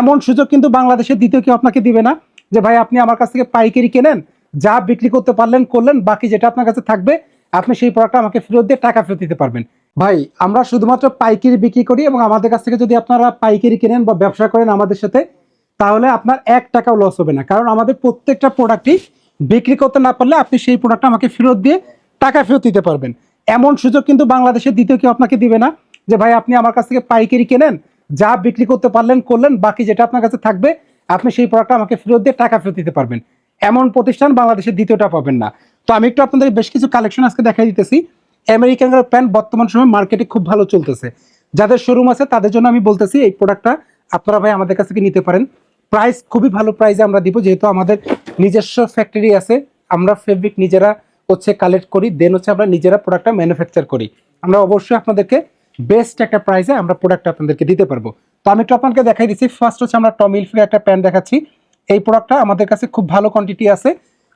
এমন সুযোগ কিন্তু বাংলাদেশের দ্বিতীয় কেউ আপনাকে দিবে না যে, ভাই, আপনি আমার কাছ থেকে পাইকারি কেনেন, যা বিক্রি করতে পারলেন, করলেন, বাকি যেটা আপনার কাছে থাকবে, আপনি সেই প্রোডাক্টটা আমাকে ফেরত দিয়ে টাকা ফেরত দিতে পারবেন। ভাই, আমরা শুধুমাত্র পাইকারি বিক্রি করি এবং আমাদের কাছ থেকে যদি আপনারা পাইকারি কেনেন বা ব্যবসা করেন আমাদের সাথে, তাহলে আপনার এক টাকাও লস হবে না। কারণ আমাদের প্রত্যেকটা প্রোডাক্টই বিক্রি করতে না পারলে আপনি সেই প্রোডাক্টটা আমাকে ফেরত দিয়ে টাকা ফেরত দিতে পারবেন। এমন সুযোগ কিন্তু বাংলাদেশের দ্বিতীয় কেউ আপনাকে দিবে না যে, ভাই, আপনি আমার কাছ থেকে পাইকারি কেনেন যা বিক্রি করতে পারলেন, করলেন, বাকি যেটা আপনার কাছে থাকবে, আপনি সেই প্রোডাক্টটা আমাকে ফেরত দিয়ে টাকা ফেরত দিতে পারবেন। এমন প্রতিষ্ঠান বাংলাদেশের দ্বিতীয়টা পাবেন না। তো আমি একটু আপনাদের বেশ কিছু কালেকশন আজকে দেখাই দিতেছি। আমেরিকান প্যান্ট বর্তমান সময় মার্কেটে খুব ভালো চলতেছে। যাদের শোরুম আছে, তাদের জন্য আমি বলতেছি, এই প্রোডাক্টটা আপনারা ভাই আমাদের কাছ থেকে নিতে পারেন। প্রাইস খুবই ভালো প্রাইসে আমরা দিব, যেহেতু আমাদের নিজস্ব ফ্যাক্টরি আছে। আমরা ফেব্রিক নিজেরা হচ্ছে কালেক্ট করি দেন হচ্ছে আমরা নিজেরা প্রোডাক্টটা ম্যানুফ্যাকচার করি। আমরা অবশ্যই আপনাদেরকে বেস্ট একটা প্রাইসে আমরা প্রোডাক্ট আপনাদেরকে দিতে পারব। তো আমি একটু আপনাকে দেখাই দিচ্ছি। ফার্স্ট হচ্ছে আমরা টমিল ফ্রি একটা প্যান্ট দেখাচ্ছি। এই প্রোডাক্টটা আমাদের কাছে খুব ভালো কোয়ান্টিটি আছে।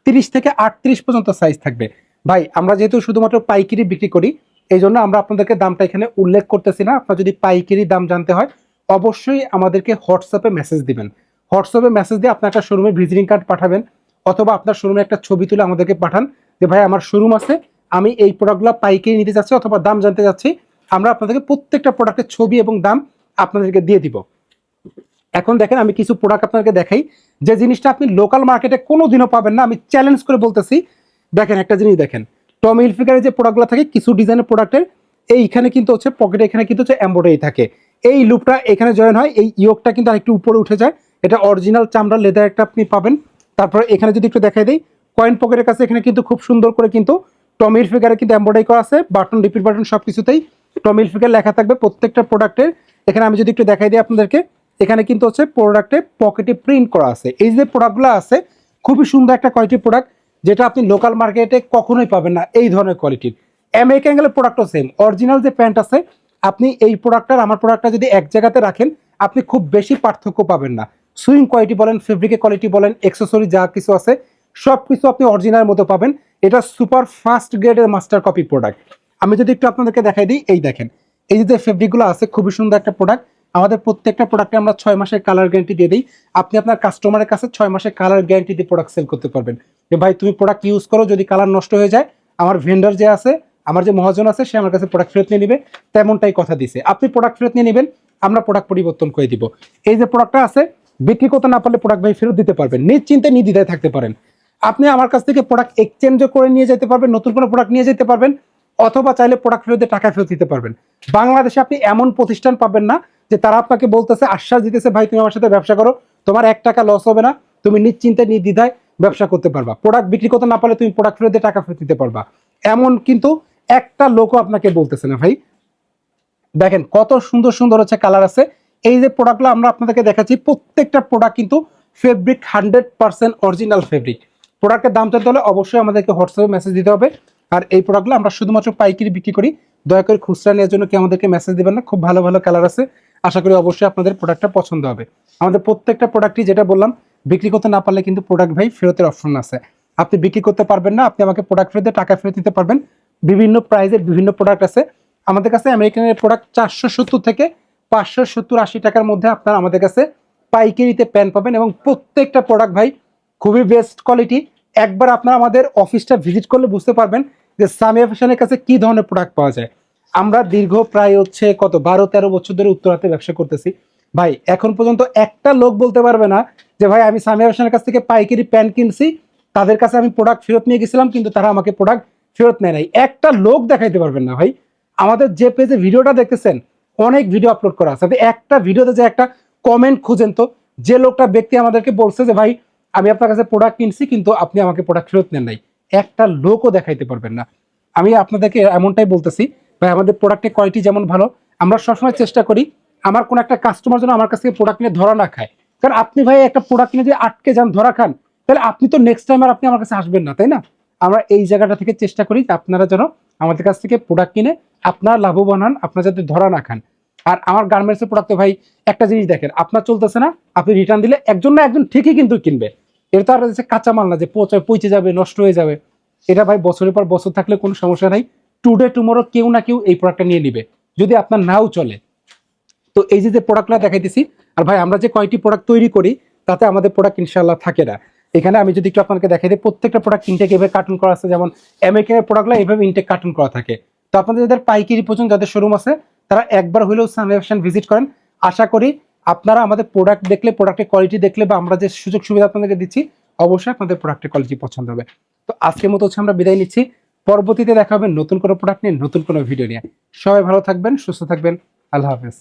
তিরিশ থেকে আটত্রিশ পর্যন্ত সাইজ থাকবে। ভাই, আমরা যেহেতু শুধুমাত্র পাইকারি বিক্রি করি, এই জন্য আমরা আপনাদেরকে দামটা এখানে উল্লেখ করতেছি না। আপনার যদি পাইকারি দাম জানতে হয়, অবশ্যই আমাদেরকে হোয়াটসঅ্যাপে মেসেজ দিবেন। হোয়াটসঅ্যাপে মেসেজ দিয়ে আপনার একটা শোরুমে ভিজিটিং কার্ড পাঠাবেন, অথবা আপনার শোরুমে একটা ছবি তুলে আমাদেরকে পাঠান যে, ভাই, আমার শোরুম আছে, আমি এই প্রোডাক্টগুলো পাইকারি নিতে চাচ্ছি অথবা দাম জানতে চাচ্ছি আমরা আপনাদেরকে প্রত্যেকটা প্রোডাক্টের ছবি এবং দাম আপনাদেরকে দিয়ে দিব। এখন দেখেন আমি কিছু প্রোডাক্ট আপনাদেরকে দেখাই। যে জিনিসটা আপনি লোকাল মার্কেটে কোনো দিনও পাবেন না, আমি চ্যালেঞ্জ করে বলতেছি। দেখেন একটা জিনিস দেখেন। টম ইলফিকারের যে প্রোডাক্টগুলো থাকে, কিছু ডিজাইনের প্রোডাক্টের এইখানে কিন্তু হচ্ছে পকেটে এখানে কিন্তু হচ্ছে এম্ব্রয়ডারি থাকে। এই লুপটা এখানে জয়েন হয়, এই ইয়োগটা কিন্তু আরেকটু উপরে উঠে যায়। এটা অরিজিনাল চামড়া লেদার একটা আপনি পাবেন। তারপরে এখানে যদি একটু দেখাই দিই কয়েন পকেটের কাছে এখানে কিন্তু খুব সুন্দর করে কিন্তু টমির ফিগারে কিন্তু এম্ব্রয়ডারি করা আছে বাটন রিপিট বাটন সব কিছুতেই টমিল ফিগার লেখা থাকবে প্রত্যেকটা প্রোডাক্টের এখানে আমি যদি একটু দেখাই দিই আপনাদেরকে, এখানে কিন্তু হচ্ছে প্রোডাক্টে পকেটে প্রিন্ট করা আছে। এই যে প্রোডাক্টগুলো আছে, খুবই সুন্দর একটা কোয়ালিটির প্রোডাক্ট যেটা আপনি লোকাল মার্কেটে কখনোই পাবেন না এই ধরনের কোয়ালিটির আমেরিকান গেলে প্রোডাক্টও সেম অরিজিনাল যে প্যান্ট আছে, আপনি এই প্রোডাক্টটার আমার প্রোডাক্টটা যদি এক জায়গাতে রাখেন, আপনি খুব বেশি পার্থক্য পাবেন না। সুইং কোয়ালিটি বলেন ফেব্রিকের কোয়ালিটি বলেন এক্সেসরি যা কিছু আছে সব কিছু আপনি অরিজিনাল মতো পাবেন। এটা সুপার ফাস্ট গ্রেডের মাস্টার কপি প্রোডাক্ট আমি যদি একটু আপনাদেরকে দেখাই দিই, এই দেখেন। এই যে ফেব্রিকগুলো আছে, খুবই সুন্দর একটা প্রোডাক্ট আমাদের প্রত্যেকটা প্রোডাক্টে আমরা ছয় মাসের কালার গ্যারান্টি দিয়ে দিই। আপনি আপনার কাস্টমারের কাছে ছয় মাসের কালার গ্যারান্টি দিয়ে প্রোডাক্ট সেল করতে পারবেন। যে ভাই, তুমি প্রোডাক্ট ইউজ করো, যদি কালার নষ্ট হয়ে যায়, আমার ভেন্ডার যে আছে, আমার যে মহাজন আছে, সে আমার কাছে প্রোডাক্ট ফেরত নিয়ে নিবে। তেমনটাই কথা দিছে। আপনি প্রোডাক্ট ফেরত নিয়ে নেবেন, আমরা প্রোডাক্ট পরিবর্তন করে দিব। এই যে প্রোডাক্টটা আছে, বিক্রি করতে না পারলে প্রোডাক্ট ভাই ফেরত দিতে পারবেন। নিশ্চিন্তে নির্দ্বিধায় থাকতে পারেন। আপনি আমার কাছ থেকে প্রোডাক্ট এক্সচেঞ্জও করে নিয়ে যেতে পারবেন, নতুন কোনো প্রোডাক্ট নিয়ে যেতে পারবেন। অথবা চাইলে প্রোডাক্ট ফেরত টাকা ফেরত দিতে পারবেন। বাংলাদেশে আপনি এমন প্রতিষ্ঠান পাবেন না যে তারা আপনাকে বলতেছে, আশ্বাস দিতেছে, ভাই, তুমি আমার সাথে ব্যবসা করো, তোমার এক টাকা লস হবে না, তুমি নিশ্চিন্তে, নির্দ্বিধায় ব্যবসা করতে পারবা। প্রোডাক্ট বিক্রি করতে না পারলে তুমি প্রোডাক্ট ফেরত দিয়ে টাকা ফেরত দিতে পারবা। এমন কিন্তু একটা লোকও আপনাকে বলতেছে না, ভাই, দেখেন কত সুন্দর সুন্দর হচ্ছে কালার আছে। এই যে প্রোডাক্টগুলো আমরা আপনাদেরকে দেখাচ্ছি, প্রত্যেকটা প্রোডাক্ট কিন্তু fabric hundred percent original fabric প্রোডাক্টের দাম জানতে হলে অবশ্যই আমাদেরকে হোয়াটসঅ্যাপে মেসেজ দিতে হবে। আর এই প্রোডাক্টগুলো আমরা শুধুমাত্র পাইকারি বিক্রি করি। দয়া করে খুচরা নেওয়ার জন্য কি আমাদেরকে মেসেজ দিবেন না। খুব ভালো ভালো কালার আছে। আশা করি অবশ্যই আপনাদের প্রোডাক্টটা পছন্দ হবে। আমাদের প্রত্যেকটা প্রোডাক্টই যেটা বললাম, বিক্রি করতে না পারলে কিন্তু প্রোডাক্ট ভাই ফেরতের অপশন আছে। আপনি বিক্রি করতে পারবেন না, আপনি আমাকে প্রোডাক্ট ফেরত, টাকা ফেরত দিতে পারবেন। বিভিন্ন প্রাইজের বিভিন্ন প্রোডাক্ট আছে। আমাদের কাছে আমেরিকানের প্রোডাক্ট চারশো সত্তর থেকে পাঁচশো সত্তর আশি টাকার মধ্যে আপনারা আমাদের কাছে পাইকারিতে প্যান পাবেন এবং প্রত্যেকটা প্রোডাক্ট ভাই খুবই বেস্ট কোয়ালিটি একবার আপনারা আমাদের অফিসটা ভিজিট করলে বুঝতে পারবেন যে সামিয়া ফ্যাশনের কাছে কি ধরনের প্রোডাক্ট পাওয়া যায়। আমরা দীর্ঘ প্রায় হচ্ছে কত? বারো, তেরো বছর ধরে উত্তরাতে ব্যবসা করতেছি। ভাই, এখন পর্যন্ত একটা লোক বলতে পারবে না যে, ভাই, আমি সামিয়া ফ্যাশনের কাছ থেকে পাইকারি প্যান্ট কিনছি। তাদের কাছে আমি প্রোডাক্ট ফেরত নিয়ে গেছিলাম, কিন্তু তারা আমাকে প্রোডাক্ট ফেরত নেয় নাই। একটা লোক দেখাইতে পারবেন না, ভাই। আমাদের যে পেজে ভিডিওটা দেখতেছেন, অনেক ভিডিও আপলোড করা আছে। একটা ভিডিওতে যে একটা কমেন্ট খুঁজেন তো, যে লোকটা ব্যক্তি আমাদেরকে বলছে যে, ভাই আমি আপনার কাছে প্রোডাক্ট কিনছি, কিন্তু আপনি আমাকে প্রোডাক্ট ফেরত নেন নাই। একটা লোকও দেখাইতে পারবেন না। আমি আপনাদেরকে এমনটাই বলতেছি, ভাই, আমাদের প্রোডাক্টের কোয়ালিটি যেমন ভালো, আমরা সবসময় চেষ্টা করি, আমার কোনো একটা কাস্টমার যেন আমার কাছ থেকে প্রোডাক্ট নিয়ে ধরা না খায়। কারণ আপনি ভাই, একটা প্রোডাক্ট নিয়ে যদি আটকে যান, ধরা খান, তাহলে আপনি তো নেক্সট টাইম আর আপনি আমার কাছে আসবেন না, তাই না? আমরা এই জায়গাটা থেকে চেষ্টা করি আপনারা যেন আমাদের কাছ থেকে প্রোডাক্ট কিনে আপনার লাভবান হন, আপনারা যাতে ধরা না খান। আর আমার গার্মেন্টসের প্রোডাক্ট ভাই, একটা জিনিস দেখেন, আপনার চলতেছে না, আপনি রিটার্ন দিলে একজন না একজন ঠিকই কিন্তু কিনবে। এটা তো আর হচ্ছে কাঁচা মাল না, যে পচে পচে যাবে, নষ্ট হয়ে যাবে। এটা ভাই বছরের পর বছর থাকলে কোনো সমস্যা নাই। টুডে টুমোরো কেউ না কেউ এই প্রোডাক্টটা নিয়ে নিবে। যদি আপনার নাও চলে। তো এই যে যে প্রোডাক্টটা দেখাইতেছি, আর ভাই আমরা যে কয়টি প্রোডাক্ট তৈরি করি, তাতে আমাদের প্রোডাক্ট ইনশাল্লাহ থাকে না। এখানে আমি যদি একটু আপনাকে দেখাই দিই, প্রত্যেকটা প্রোডাক্ট ইনটেক এভাবে কার্টুন করা আছে, যেমন আমেরিকানের প্রোডাক্টগুলো এভাবে ইনটেক কার্টুন করা থাকে। তো আপনাদের যাদের পাইকারি পর্যন্ত, যাদের শোরুম আছে, তারা একবার হলেও সানভেশন ভিজিট করেন। আশা করি আপনারা আমাদের প্রোডাক্ট দেখলে প্রোডাক্টের কোয়ালিটি দেখলে বা আমরা যে সুযোগ সুবিধা আপনাদেরকে দিচ্ছি, অবশ্যই আপনাদের প্রোডাক্টের কোয়ালিটি পছন্দ হবে। তো আজকের মতো হচ্ছে আমরা বিদায় নিচ্ছি। পরবর্তীতে দেখা হবে নতুন কোনো প্রোডাক্ট নিয়ে, নতুন কোনো ভিডিও নিয়ে। সবাই ভালো থাকবেন, সুস্থ থাকবেন। আল্লাহ হাফেজ।